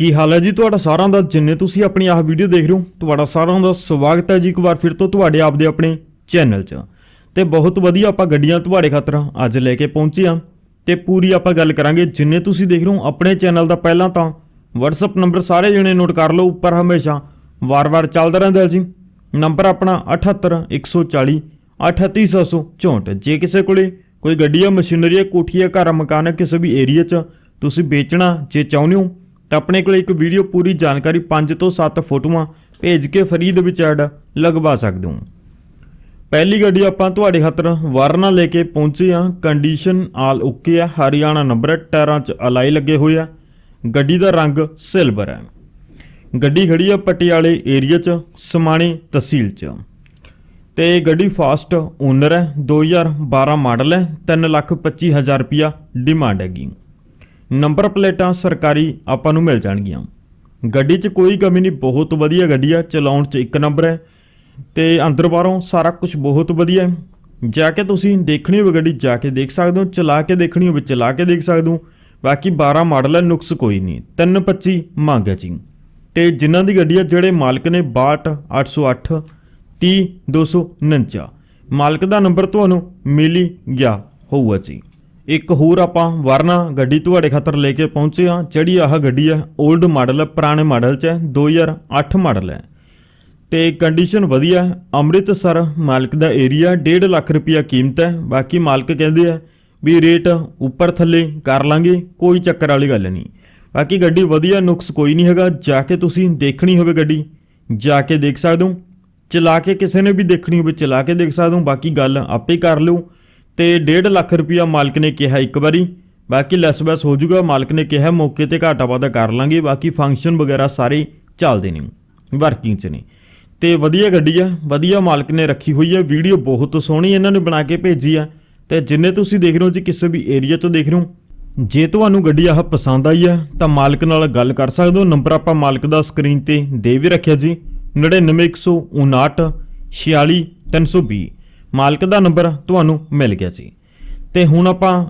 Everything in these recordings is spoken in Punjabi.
ਕੀ ਹਾਲ ਹੈ ਜੀ? ਤੁਹਾਡਾ ਸਾਰਿਆਂ ਦਾ ਜਿੰਨੇ ਤੁਸੀਂ ਆਪਣੀ ਆਹ ਵੀਡੀਓ ਦੇਖ ਰਹੇ ਹੋ, ਤੁਹਾਡਾ ਸਾਰਿਆਂ ਦਾ ਸਵਾਗਤ ਹੈ ਜੀ ਇੱਕ ਵਾਰ ਫਿਰ ਤੋਂ ਤੁਹਾਡੇ ਆਪਦੇ ਆਪਣੇ ਚੈਨਲ 'ਚ। ਤੇ ਬਹੁਤ ਵਧੀਆ ਆਪਾਂ ਗੱਡੀਆਂ ਤੁਹਾਡੇ ਖਾਤਰ ਅੱਜ ਲੈ ਕੇ ਪਹੁੰਚੇ ਹਾਂ। ਤੇ ਪੂਰੀ ਆਪਾਂ ਗੱਲ ਕਰਾਂਗੇ। ਜਿੰਨੇ ਤੁਸੀਂ ਦੇਖ ਰਹੇ ਹੋ ਆਪਣੇ ਚੈਨਲ ਦਾ ਪਹਿਲਾਂ ਤਾਂ WhatsApp ਨੰਬਰ ਸਾਰੇ ਜਣੇ ਨੋਟ ਕਰ ਲਓ, ਉੱਪਰ ਹਮੇਸ਼ਾ ਵਾਰ-ਵਾਰ ਚੱਲਦਾ ਰਹਿੰਦਾ ਜੀ। ਨੰਬਰ ਆਪਣਾ 78140 38764 ਜੇ ਕਿਸੇ ਕੋਲੇ ਕੋਈ ਗੱਡੀ ਆ ਮਸ਼ੀਨਰੀ ਆ ਕੋਠੀ ਆ ਘਰ, ਮਕਾਨ ਆ ਕਿਸੇ ਵੀ ਏਰੀਆ 'ਚ ਤੁਸੀਂ ਵੇਚਣਾ, ਜੇ ਚਾਹੁੰਦੇ ਹੋ ਤਾਂ ਆਪਣੇ ਕੋਲ ਇੱਕ ਵੀਡੀਓ ਪੂਰੀ ਜਾਣਕਾਰੀ 5 ਤੋਂ 7 ਫੋਟੋਆਂ ਭੇਜ ਕੇ ਫਰੀ ਦੇ ਵਿੱਚ ਐਡ ਲਗਵਾ ਸਕਦੇ ਹੋ। ਪਹਿਲੀ ਗੱਡੀ ਆਪਾਂ ਤੁਹਾਡੇ ਹੱਥ ਵਾਰਨਾ ਲੈ ਕੇ ਪਹੁੰਚੇ ਆ ਕੰਡੀਸ਼ਨ ਆਲ ਓਕੇ ਆ। ਹਰਿਆਣਾ ਨੰਬਰ ਹੈ, ਟਾਇਰਾਂ 'ਚ ਅਲਾਈ ਲੱਗੇ ਹੋਏ ਆ। ਗੱਡੀ ਦਾ ਰੰਗ ਸਿਲਵਰ ਹੈ। ਗੱਡੀ ਖੜੀ ਆ ਪਟਿਆਲੇ ਏਰੀਆ 'ਚ, ਸਮਾਣੇ ਤਹਿਸੀਲ 'ਚ। ਤੇ ਗੱਡੀ ਫਾਸਟ ਓਨਰ ਹੈ। 2012 ਮਾਡਲ ਹੈ। 325000 ਰੁਪਿਆ ਡਿਮਾਂਡ ਹੈਗੀ। ਨੰਬਰ ਪਲੇਟਾਂ ਸਰਕਾਰੀ ਆਪਾਂ ਨੂੰ ਮਿਲ ਜਾਣਗੀਆਂ। ਗੱਡੀ 'ਚ ਕੋਈ ਕਮੀ ਨਹੀਂ, ਬਹੁਤ ਵਧੀਆ ਗੱਡੀ ਆ, ਚਲਾਉਣ 'ਚ ਇੱਕ ਨੰਬਰ ਹੈ। ਤੇ ਅੰਦਰ ਬਾਹਰੋਂ ਸਾਰਾ ਕੁਝ ਬਹੁਤ ਵਧੀਆ ਹੈ। ਜਾ ਕੇ ਤੁਸੀਂ ਦੇਖਣੀ ਹੋਵੇ ਗੱਡੀ, ਜਾ ਕੇ ਦੇਖ ਸਕਦੇ ਹੋ, ਚਲਾ ਕੇ ਦੇਖਣੀ ਹੋਵੇ, ਚਲਾ ਕੇ ਦੇਖ ਸਕਦੇ ਹੋ। ਬਾਕੀ 12 ਮਾਡਲ ਹੈ, ਨੁਕਸ ਕੋਈ ਨਹੀਂ। 325 ਮੰਗ ਹੈ ਜੀ। ਤੇ ਜਿਨ੍ਹਾਂ ਦੀ ਗੱਡੀ ਆ, ਜਿਹੜੇ ਮਾਲਕ ਨੇ 62 808 30249 ਮਾਲਕ ਦਾ ਨੰਬਰ ਤੁਹਾਨੂੰ ਮਿਲ ਗਿਆ ਹੋਊਗਾ ਜੀ। ਇੱਕ ਹੋਰ ਆਪਾਂ ਵਰਨਾ ਗੱਡੀ ਤੁਹਾਡੇ ਖਾਤਰ ਲੈ ਕੇ ਪਹੁੰਚੇ ਹਾਂ। ਜਿਹੜੀ ਆਹ ਗੱਡੀ ਆ 올ਡ ਮਾਡਲ ਹੈ, ਪੁਰਾਣੇ ਮਾਡਲ ਚ ਹੈ 2008 ਮਾਡਲ ਹੈ। ਤੇ ਕੰਡੀਸ਼ਨ ਵਧੀਆ ਅੰਮ੍ਰਿਤਸਰ ਮਾਲਕ ਦਾ ਏਰੀਆ 1.5 ਲੱਖ ਰੁਪਇਆ ਕੀਮਤ ਹੈ। ਬਾਕੀ ਮਾਲਕ ਕਹਿੰਦੇ ਆ ਵੀ ਰੇਟ ਉੱਪਰ ਥੱਲੇ ਕਰ ਲਾਂਗੇ, ਕੋਈ ਚੱਕਰ ਵਾਲੀ ਗੱਲ ਨਹੀਂ। ਬਾਕੀ ਗੱਡੀ ਵਧੀਆ, ਨੁਕਸ ਕੋਈ ਨਹੀਂ ਹੈਗਾ। ਜਾ ਕੇ ਤੁਸੀਂ ਦੇਖਣੀ ਹੋਵੇ ਗੱਡੀ, ਜਾ ਕੇ ਦੇਖ ਸਕਦੇ ਹੋ। ਚਲਾ ਕੇ ਕਿਸੇ ਨੇ ਵੀ ਦੇਖਣੀ ਹੋਵੇ, ਚਲਾ ਕੇ ਦੇਖ ਸਕਦੇ ਹੋ। ਬਾਕੀ ਗੱਲ ਆਪੇ ਕਰ ਲਿਓ। ਤੇ 1.5 ਲੱਖ ਰੁਪਇਆ ਮਾਲਕ ਨੇ ਕਿਹਾ ਇੱਕ ਵਾਰੀ। ਬਾਕੀ ਲੈਸ ਬੈਸ ਹੋ ਜਾਊਗਾ, ਮਾਲਕ ਨੇ ਕਿਹਾ ਮੌਕੇ ਤੇ ਘਾਟਾ ਵਾਧਾ ਕਰ ਲਾਂਗੇ, ਬਾਕੀ ਫੰਕਸ਼ਨ ਵਗੈਰਾ ਸਾਰੇ ਚੱਲਦੇ ਨੇ ਵਰਕਿੰਗ 'ਚ ਨੇ। ਤੇ ਵਧੀਆ ਗੱਡੀ ਆ, ਵਧੀਆ ਮਾਲਕ ਨੇ ਰੱਖੀ ਹੋਈ ਹੈ ਵੀਡੀਓ ਬਹੁਤ ਸੋਹਣੀ ਇਹਨਾਂ ਨੇ ਬਣਾ ਕੇ ਭੇਜੀ ਆ। ਤੇ ਜਿੰਨੇ ਤੁਸੀਂ ਦੇਖ ਰਹੇ ਹੋ ਜੀ, ਕਿਸੇ ਵੀ ਏਰੀਆ 'ਚੋਂ ਦੇਖ ਰਹੇ ਹੋ, ਜੇ ਤੁਹਾਨੂੰ ਗੱਡੀ ਆਹ ਪਸੰਦ ਆਈ ਹੈ ਤਾਂ ਮਾਲਕ ਨਾਲ ਗੱਲ ਕਰ ਸਕਦੇ ਹੋ। ਨੰਬਰ ਆਪਾਂ ਮਾਲਕ ਦਾ ਸਕਰੀਨ ਤੇ ਦੇ ਵੀ ਰੱਖਿਆ ਜੀ 99159 46320 ਮਾਲਕ ਦਾ ਨੰਬਰ ਤੁਹਾਨੂੰ ਮਿਲ ਗਿਆ ਜੀ ਤੇ ਹੁਣ ਆਪਾਂ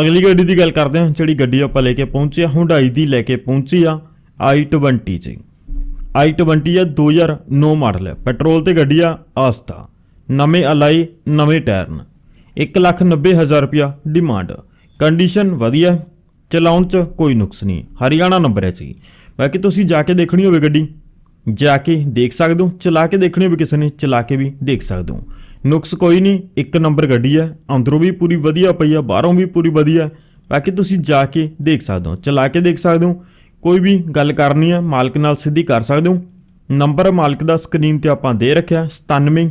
ਅਗਲੀ ਗੱਡੀ ਦੀ ਗੱਲ ਕਰਦੇ ਹਾਂ, ਜਿਹੜੀ ਗੱਡੀ ਆਪਾਂ ਲੈ ਕੇ ਪਹੁੰਚੇ ਆ ਹੁੰਡਾਈ ਦੀ ਲੈ ਕੇ ਪਹੁੰਚੀ ਆ i20 ਜੀ। i20 ਆ 2009 ਮਾਡਲ ਹੈ ਪੈਟਰੋਲ ਤੇ ਗੱਡੀ ਆ ਆਸਤਾ। ਨਵੇਂ ਅਲਾਈ, ਨਵੇਂ ਟਾਇਰ ਨ। 190000 ਰੁਪਿਆ ਡਿਮਾਂਡ ਕੰਡੀਸ਼ਨ ਵਧੀਆ ਚਲਾਉਣ ਚ ਕੋਈ ਨੁਕਸ ਨਹੀਂ ਹਰਿਆਣਾ ਨੰਬਰ ਹੈ ਜੀ। ਬਾਕੀ ਤੁਸੀਂ ਜਾ ਕੇ ਦੇਖਣੀ ਹੋਵੇ ਗੱਡੀ। ਜਾ ਕੇ ਦੇਖ ਸਕਦੇ ਹੋ, ਚਲਾ ਕੇ ਦੇਖਣੀ ਹੋਵੇ ਕਿਸੇ ਨੇ, ਚਲਾ ਕੇ ਵੀ ਦੇਖ ਸਕਦੇ ਹੋ। ਨੁਕਸ ਕੋਈ ਨਹੀਂ, ਇੱਕ ਨੰਬਰ ਗੱਡੀ ਹੈ, ਅੰਦਰੋਂ ਵੀ ਪੂਰੀ ਵਧੀਆ ਪਈ ਆ ਬਾਹਰੋਂ ਵੀ ਪੂਰੀ ਵਧੀਆ ਬਾਕੀ ਤੁਸੀਂ ਜਾ ਕੇ ਦੇਖ ਸਕਦੇ ਹੋ, ਚਲਾ ਕੇ ਦੇਖ ਸਕਦੇ ਹੋ, ਕੋਈ ਵੀ ਗੱਲ ਕਰਨੀ ਹੈ, ਮਾਲਕ ਨਾਲ ਸਿੱਧੀ ਕਰ ਸਕਦੇ ਹੋ। ਨੰਬਰ ਮਾਲਕ ਦਾ ਸਕਰੀਨ ਤੇ ਆਪਾਂ ਦੇ ਰੱਖਿਆ 97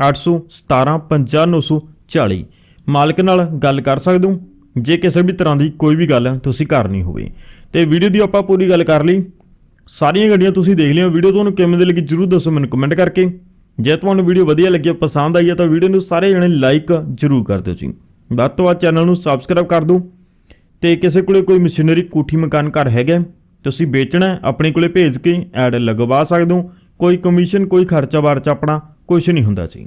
817 50940 ਮਾਲਕ ਨਾਲ ਗੱਲ ਕਰ ਸਕਦੇ ਹੋ, ਜੇ ਕਿਸੇ ਵੀ ਤਰ੍ਹਾਂ ਦੀ ਕੋਈ ਵੀ ਗੱਲ ਤੁਸੀਂ ਕਰਨੀ ਹੋਵੇ। ਤੇ ਵੀਡੀਓ ਦੀ ਆਪਾਂ ਪੂਰੀ ਗੱਲ ਕਰ ਲਈ। ਸਾਰੀਆਂ ਗੱਡੀਆਂ ਤੁਸੀਂ ਦੇਖ ਲਿਓ ਵੀਡੀਓ ਤੁਹਾਨੂੰ ਕਿਵੇਂ ਦੀ ਲੱਗੀ ਜਰੂਰ ਦੱਸੋ ਮੈਨੂੰ ਕਮੈਂਟ ਕਰਕੇ। ਜੇ ਤੁਹਾਨੂੰ ਵੀਡੀਓ ਵਧੀਆ ਲੱਗੀ, ਪਸੰਦ ਆਈ ਹੈ, ਤਾਂ ਵੀਡੀਓ ਨੂੰ ਸਾਰੇ ਜਣੇ ਲਾਈਕ ਜਰੂਰ ਕਰ ਦਿਓ ਜੀ। ਵੱਧ ਤੋਂ ਵੱਧ ਚੈਨਲ ਨੂੰ ਸਬਸਕ੍ਰਾਈਬ ਕਰ ਦਿਓ। ਤੇ ਕਿਸੇ ਕੋਲੇ ਕੋਈ ਮਸ਼ੀਨਰੀ ਕੋਠੀ ਮਕਾਨ ਘਰ ਹੈਗਾ, ਤੁਸੀਂ ਵੇਚਣਾ ਆਪਣੇ ਕੋਲੇ ਭੇਜ ਕੇ ਐਡ ਲਗਵਾ ਸਕਦੇ ਹੋ। ਕੋਈ ਕਮਿਸ਼ਨ ਕੋਈ ਖਰਚਾ ਵਾਰਚਾ ਆਪਣਾ ਕੁਝ ਨਹੀਂ ਹੁੰਦਾ ਜੀ।